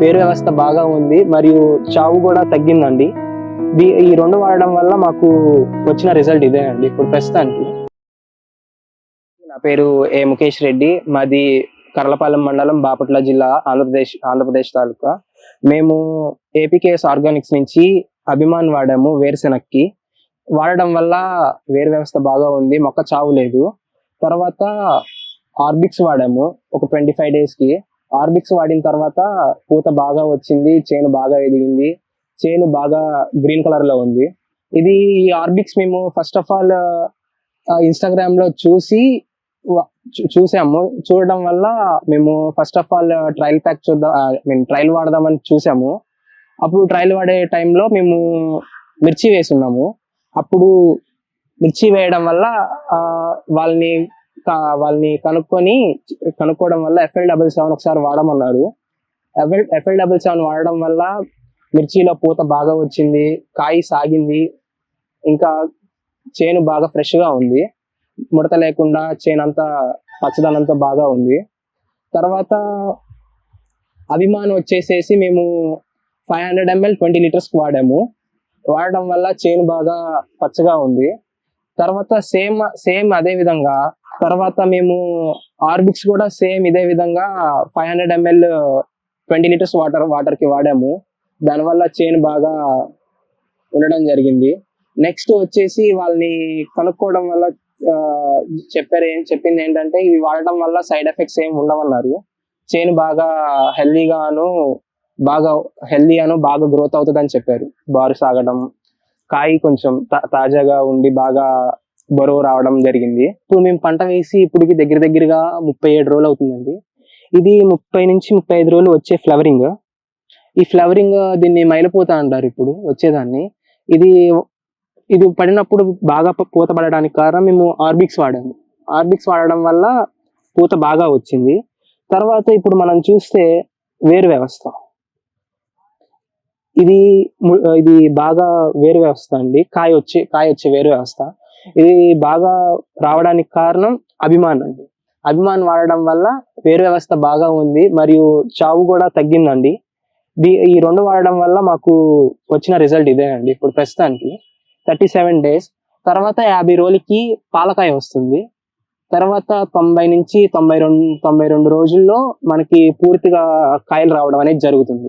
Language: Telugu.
వేరు వ్యవస్థ బాగా ఉంది మరియు చావు కూడా తగ్గిందండి. దీ- ఈ రెండు వాడడం వల్ల మాకు వచ్చిన రిజల్ట్ ఇదే అండి. ఇప్పుడు ప్రస్తుతానికి. నా పేరు ఏ ముఖేష్ రెడ్డి. మాది కర్లపాలెం మండలం బాపట్ల జిల్లా ఆంధ్రప్రదేశ్ ఆంధ్రప్రదేశ్ తాలూకా. మేము ఏపీకేఎస్ ఆర్గానిక్స్ నుంచి అభిమాన్ వాడాము వేరుశెనక్కి. వాడడం వల్ల వేరు వ్యవస్థ బాగా ఉంది మొక్క చావు లేదు. తర్వాత ఆర్బిక్స్ వాడాము ఒక ట్వంటీ ఫైవ్ డేస్కి. ఆర్బిక్స్ వాడిన తర్వాత పూత బాగా వచ్చింది చేను బాగా ఎదిగింది. చేను బాగా గ్రీన్ కలర్లో ఉంది. ఇది ఈ ఆర్బిక్స్ మేము ఫస్ట్ ఆఫ్ ఆల్ ఇన్స్టాగ్రామ్లో చూసి చూసాము. చూడడం వల్ల మేము first of all trial pack చూద్దాం ఐ మీన్ ట్రయల్ వాడదామని చూసాము. అప్పుడు ట్రయల్ వాడే టైంలో మేము మిర్చి వేసున్నాము. అప్పుడు మిర్చి వేయడం వల్ల వాళ్ళని వాళ్ళని కనుక్కొని కనుక్కోవడం వల్ల ఎఫ్ఎల్ డబల్ సెవెన్ ఒకసారి వాడమన్నారు ఎఫ్ఎల్ ఎఫ్ఎల్ డబల్ సెవెన్ వాడడం వల్ల మిర్చిలో పూత బాగా వచ్చింది కాయ సాగింది ఇంకా చేను బాగా ఫ్రెష్గా ఉంది. ముడత లేకుండా చేను అంతా పచ్చదనంతో బాగా ఉంది. తర్వాత అభిమాన్ వచ్చేసేసి మేము five hundred ML twenty litres వాడాము. వాడడం వల్ల చేను బాగా పచ్చగా ఉంది. తర్వాత సేమ్ సేమ్ అదే విధంగా తర్వాత మేము ఆర్బిక్స్ కూడా సేమ్ ఇదే విధంగా five hundred ML twenty litres water వాటర్కి వాడాము. దానివల్ల చేను బాగా ఉండడం జరిగింది. నెక్స్ట్ వచ్చేసి వాళ్ళని కనుక్కోవడం వల్ల చెప్పారు ఏం చెప్పింది ఏంటంటే ఇవి వాడటం వల్ల సైడ్ ఎఫెక్ట్స్ ఏం ఉండవన్నారు. చేను బాగా హెల్దీగాను బాగా హెల్దీగాను బాగా గ్రోత్ అవుతుందని చెప్పారు. బారు సాగడం కాయ కొంచెం తా- తాజాగా ఉండి బాగా బరువు రావడం జరిగింది. ఇప్పుడు మేము పంట వేసి ఇప్పటికి దగ్గర దగ్గరగా ముప్పై ఏడు రోజులు అవుతుందండి. ఇది ముప్పై నుంచి ముప్పై ఐదు రోజులు వచ్చే ఫ్లవరింగ్. ఈ ఫ్లవరింగ్ దీన్ని మైలపోతా అంటారు ఇప్పుడు వచ్చేదాన్ని. ఇది ఇది పడినప్పుడు బాగా ప- పూత పడడానికి కారణం మేము ఆర్బిక్స్ వాడాము. ఆర్బిక్స్ వాడడం వల్ల పూత బాగా వచ్చింది. తర్వాత ఇప్పుడు మనం చూస్తే వేరు వ్యవస్థ. ఇది ము- ఇది బాగా వేరు వ్యవస్థ అండి. కాయ వచ్చే కాయ వచ్చే వేరు వ్యవస్థ. ఇది బాగా రావడానికి కారణం అభిమాన్ అండి. అభిమాన్ వాడడం వల్ల వేరు వ్యవస్థ బాగా ఉంది మరియు చావు కూడా తగ్గిందండి. దీ ఈ రెండు వాడడం వల్ల మాకు వచ్చిన రిజల్ట్ ఇదేనండి ఇప్పుడు ప్రస్తుతానికి. Thirty seven days. తర్వాత యాభై రోజులకి పాలకాయ వస్తుంది. తర్వాత తొంభై నుంచి తొంభై రెండు తొంభై రెండు రోజుల్లో మనకి పూర్తిగా కాయలు రావడం అనేది జరుగుతుంది.